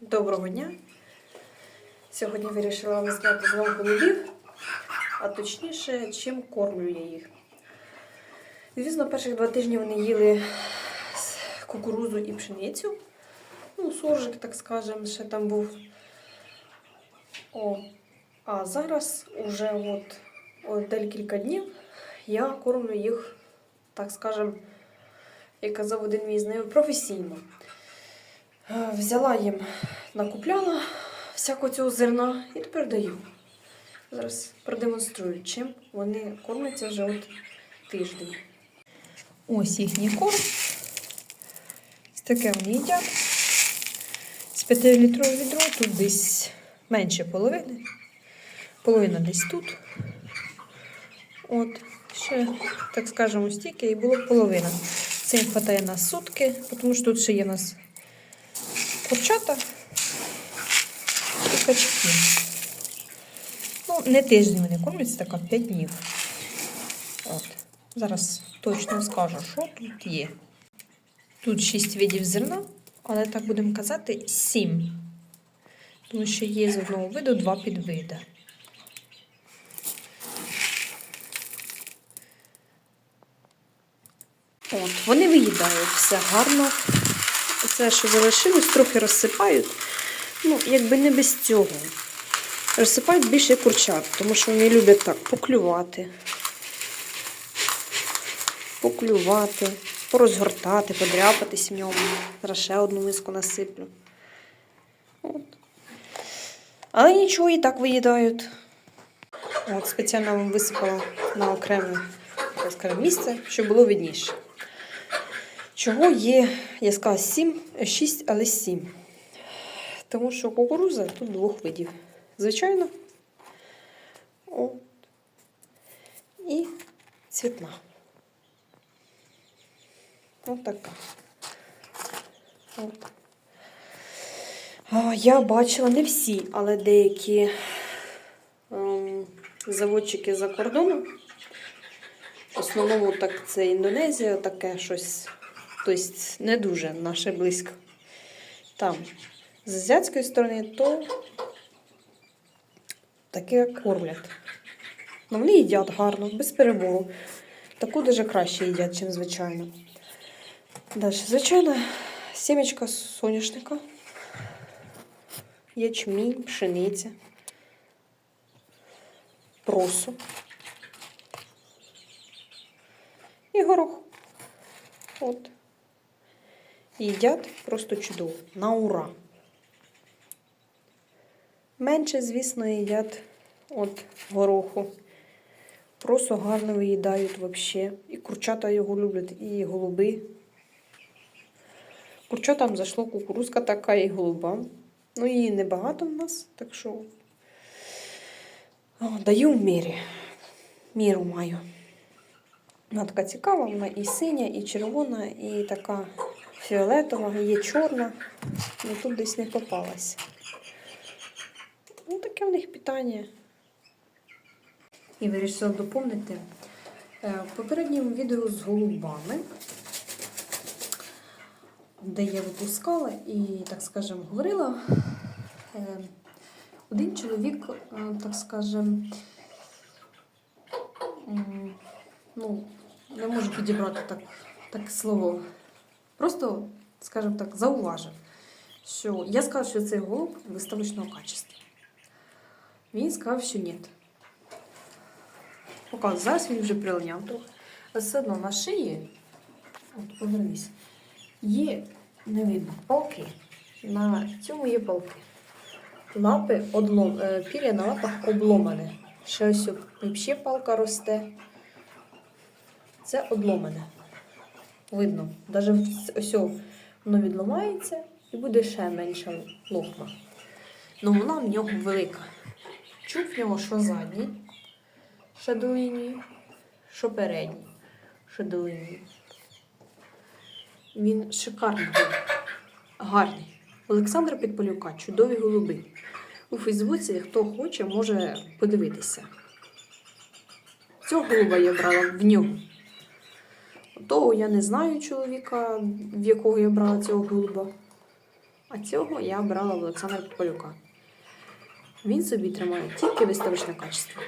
Доброго дня! Сьогодні вирішила вам зняти з вами голубів, а точніше, чим кормлю я їх. Звісно, перших два тижні вони їли кукурудзу і пшеницю. Ну, соржик, так скажемо, ще там був. О, а зараз уже от, от декілька днів я кормлю їх, так скажемо, як казав один мій знайомий, професійно. Взяла їм, накупляла всякого цього зерна і тепер даю. Зараз продемонструю, чим вони кормляться вже от тиждень. Ось їхній корм. Ось таке вони. З 5-літрового відро тут десь менше половини. Половина десь тут. От, ще, так скажемо, стільки і було половина. Це їм вистачає на сутки, тому що тут ще є у нас курчата і качки. Ну, не тиждень вони кормляться, так, а 5 днів. От. Зараз точно скажу, що тут є. Тут 6 видів зерна, але так будемо казати 7. Тому що є з одного виду два підвиди. От, вони виїдають все гарно. Все, що залишилось, трохи розсипають. Ну, якби не без цього. Розсипають більше курчат, тому що вони люблять так поклювати, поклювати, порозгортати, подряпатись в ньому. Зараз ще одну миску насиплю. От. Але нічого і так виїдають. От, спеціально висипала на окреме місце, щоб було видніше. Чого є, я сказала, 7, 6, але 7. Тому що кукуруза тут двох видів. Звичайно. О. І цвітна. Ось така. От. Я бачила не всі, але деякі ем, заводчики за кордоном. В основному так це Індонезія, таке щось. Тобто не дуже наше близько. Там з азіатської сторони, то таке кормлять. Ну, вони їдять гарно, без перебору. Таку дуже краще їдять, ніж звичайно. Далі, звичайно, сімечка соняшника, ячмінь, пшениця, просо і горох. От. Їдять просто чудово. На ура. Менше, звісно, їдять от гороху. Просто гарно виїдають взагалі. І курчата його люблять, і голуби. Курчатам зайшло кукурузка така і голуба. Ну, її небагато в нас, так що О, даю в мірі. Міру маю. Вона така цікава, вона і синя, і червона, і така фіолетова, є чорна. Ну тут десь не попалась. Ну, таке в них питання. І вирішила доповнити Е, в попередньому відео з голубами, де я випускала і, так скажемо, говорила. е, Один чоловік, е, так скажемо, ну, не можу підібрати так, так слово. Просто, скажімо так, зауважив, що я сказав, що цей голуб виставочного качества. Він сказав, що ні. Поки зараз він вже прилиняв трохи. Все одно на шиї, от повернись, є, не видно, палки. На цьому є палки. Лапи одлом, е, пір'я на лапах обломане. Ще ось взагалі палка росте. Це одломане. Видно. Навіть ось воно відломається і буде ще менша лохма. Ну вона в нього велика. Чуб в нього що задній, що до лінії, що передній, що до лінії. Він шикарний, гарний. Олександра Підполюка, чудові голуби. У Фейсбуці, хто хоче, може подивитися. Цього голуба я брала в нього. Того я не знаю чоловіка, в якого я брала цього голуба. А цього я брала в Олександра Полюка. Він собі тримає тільки виставочне качество.